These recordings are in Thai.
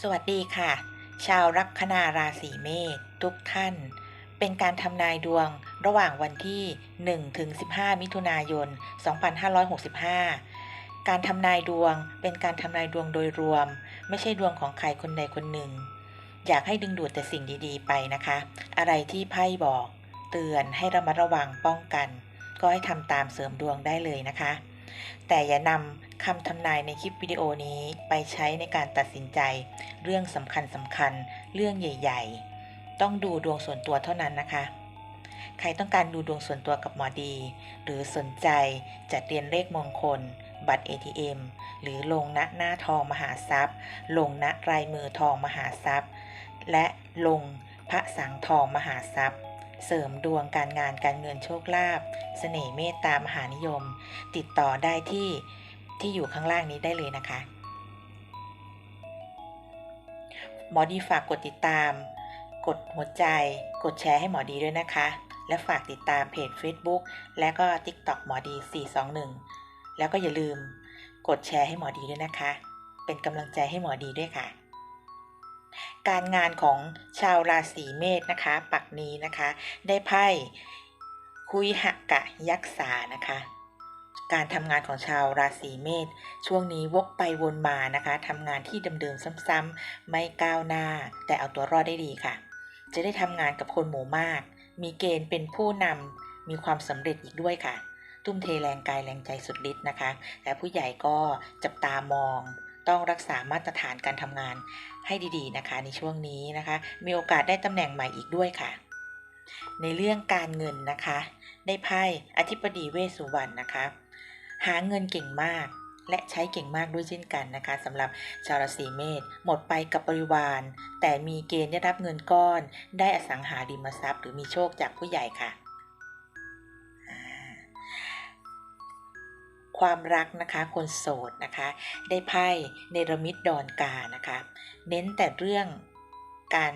สวัสดีค่ะ ชาวลัคนาราศีเมษทุกท่าน เป็นการทำนายดวงระหว่างวันที่ 1 ถึง 15 มิถุนายน 2565 การทำนายดวงเป็นการทำนายดวงโดยรวม ไม่ใช่ดวงของใครคนใดคนหนึ่ง อยากให้ดึงดูดแต่สิ่งดีๆ ไปนะคะ อะไรที่ไพ่บอก เตือนให้ระมัดระวังป้องกัน ก็ให้ทำตามเสริมดวงได้เลยนะคะ แต่อย่านำ คำทำนายในคลิปวิดีโอนี้ไปใช้ในการตัดสินใจ เรื่องสำคัญสำคัญ เรื่องใหญ่ ๆ ต้องดูดวงส่วนตัวเท่านั้นนะคะ ใครต้องการดูดวงส่วนตัวกับหมอดี หรือสนใจจัดเรียนเลขมงคล บัตร ATM หรือลงณหน้าทองมหาทรัพย์ ลงณลายมือทองมหาทรัพย์ และลงพระสังทองมหาทรัพย์เสริมดวงการงานการเงินโชคลาภเสน่ห์เมตตามหานิยม ติดต่อได้ที่ ที่อยู่ข้างล่างนี้ได้เลยนะคะ หมอดีฝากกดติดตาม กดหัวใจ กดแชร์ให้หมอดีด้วยนะคะ และฝากติดตามเพจ Facebook และก็ TikTok หมอดี 421 แล้วก็อย่าลืมกดแชร์ให้หมอดีด้วยนะคะ เป็นกำลังใจให้หมอดีด้วยค่ะ การงานของชาวราศีเมษนะคะ ปักนี้นะคะ ได้ไพ่คุยหกะยักษานะคะ การทำงานของชาวราศีเมษช่วงนี้วกไปวนมานะคะทำงานที่เดิมๆซ้ำๆไม่ก้าวหน้า แต่เอาตัวรอดได้ดีค่ะ จะได้ทำงานกับคนหมู่มาก มีเกณฑ์เป็นผู้นำมีความสำเร็จอีกด้วยค่ะ ทุ่มเทแรงกายแรงใจสุดฤทธิ์นะคะ และผู้ใหญ่ก็จับตามอง ต้องรักษามาตรฐานการทำงานให้ดีๆนะคะ ในช่วงนี้นะคะ มีโอกาสได้ตำแหน่งใหม่อีกด้วยค่ะ ในเรื่องการเงินนะคะ ได้ไพ่อธิบดีเวสสุวรรณนะคะ หาเงินเก่งมาก และใช้เก่งมากด้วยเช่นกันนะคะสำหรับชาวราศีเมษหมดไปกับบริวาร แต่มีเกณฑ์ได้รับเงินก้อน ได้อสังหาริมทรัพย์ หรือมีโชคจากผู้ใหญ่ค่ะ ความรักนะคะคนโสดนะคะ ได้ไพ่เนรมิตดอนกานะคะ เน้นแต่เรื่องการ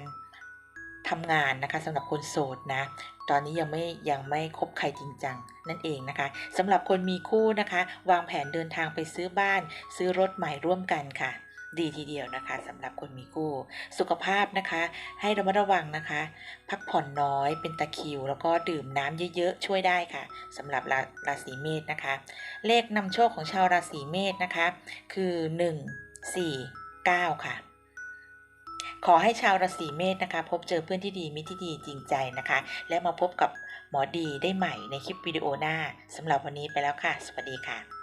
ทำงานนะคะสำหรับคนโสดนะ ตอนนี้ยังไม่ยังไม่คบใครจริงจังนั่นเองนะคะสำหรับคนมีคู่นะคะ วางแผนเดินทางไปซื้อบ้าน ซื้อรถใหม่ร่วมกันค่ะ ดีทีเดียวนะคะสำหรับคนมีคู่ สุขภาพนะคะ ให้ระมัดระวังนะคะ พักผ่อนน้อยเป็นตะคิว แล้วก็ดื่มน้ำเยอะๆช่วยได้ค่ะสำหรับราราศีเมษนะคะ เลขนำโชคของชาวราศีเมษนะคะ คือ 1 4 9 ค่ะ ขอให้ชาวราศีเมษนะคะ พบเจอเพื่อนที่ดีมิตรที่ดีจริงใจนะคะ และมาพบกับหมอดีได้ใหม่ในคลิปวิดีโอหน้าสำหรับวันนี้ไปแล้วค่ะ สวัสดีค่ะ